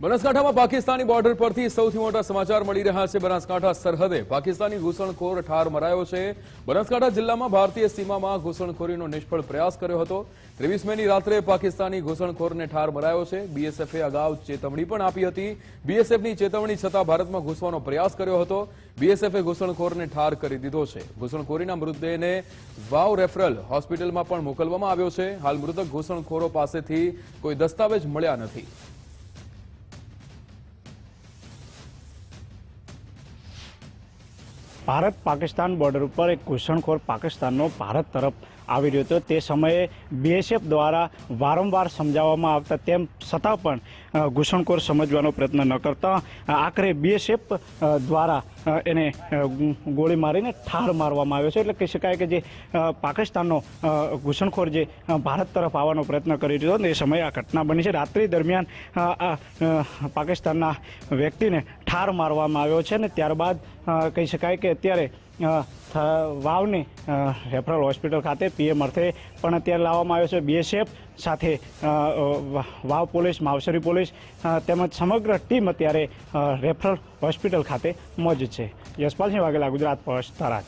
બનાસકાંઠામાં પાકિસ્તાની બોર્ડર પરથી સૌથી મોટા સમાચાર મળી રહ્યા છે બનાસકાંઠા સરહદે. પાકિસ્તાની ઘૂસણખોર ઠાર મરાયો છે. બનાસકાંઠા જિલ્લામાં ભારતીય સીમામાં ઘૂસણખોરીનો નિષ્ફળ પ્રયાસ કર્યો હતો. ત્રેવીસ મેની રાત્રે પાકિસ્તાની ઘૂસણખોરને ઠાર મરાયો છે. બીએસએફે અગાઉ ચેતવણી પણ આપી હતી. બીએસએફની ચેતવણી છતાં ભારતમાં ઘૂસવાનો પ્રયાસ કર્યો હતો. બીએસએફે ઘૂસણખોરને ઠાર કરી દીધો છે. ઘૂસણખોરીના મૃતદેહને વાવ રેફરલ હોસ્પિટલમાં પણ મોકલવામાં આવ્યો છે. હાલ મૃતક ઘૂસણખોરો પાસેથી કોઈ દસ્તાવેજ મળ્યા નથી. ભારત પાકિસ્તાન બોર્ડર ઉપર એક ઘૂસણખોર પાકિસ્તાનનો ભારત તરફ આવી રહ્યો હતો. તે સમયે બીએસએફ દ્વારા વારંવાર સમજાવવામાં આવતા તેમ છતાં પણ ઘૂસણખોર સમજવાનો પ્રયત્ન ન કરતા આખરે બીએસએફ દ્વારા એને ગોળી મારીને ઠાર મારવામાં આવ્યો છે. એટલે કહી શકાય કે જે પાકિસ્તાનનો ઘૂસણખોર જે ભારત તરફ આવવાનો પ્રયત્ન કરી રહ્યો હતો, એ સમયે આ ઘટના બની છે. રાત્રિ દરમિયાન પાકિસ્તાનના વ્યક્તિને ઠાર મારવામાં આવ્યો છે અને ત્યારબાદ કહી શકાય કે અત્યારે વાવની રેફરલ હોસ્પિટલ ખાતે પીએમ અર્થે પણ અત્યારે લાવવામાં આવ્યો છે. બીએસએફ સાથે વાવ પોલીસ, માવસરી પોલીસ તેમજ સમગ્ર ટીમ અત્યારે રેફરલ હોસ્પિટલ ખાતે મોજૂદ છે. યશપાલસિંહ વાઘેલા, ગુજરાત ફર્સ્ટ થરાદ.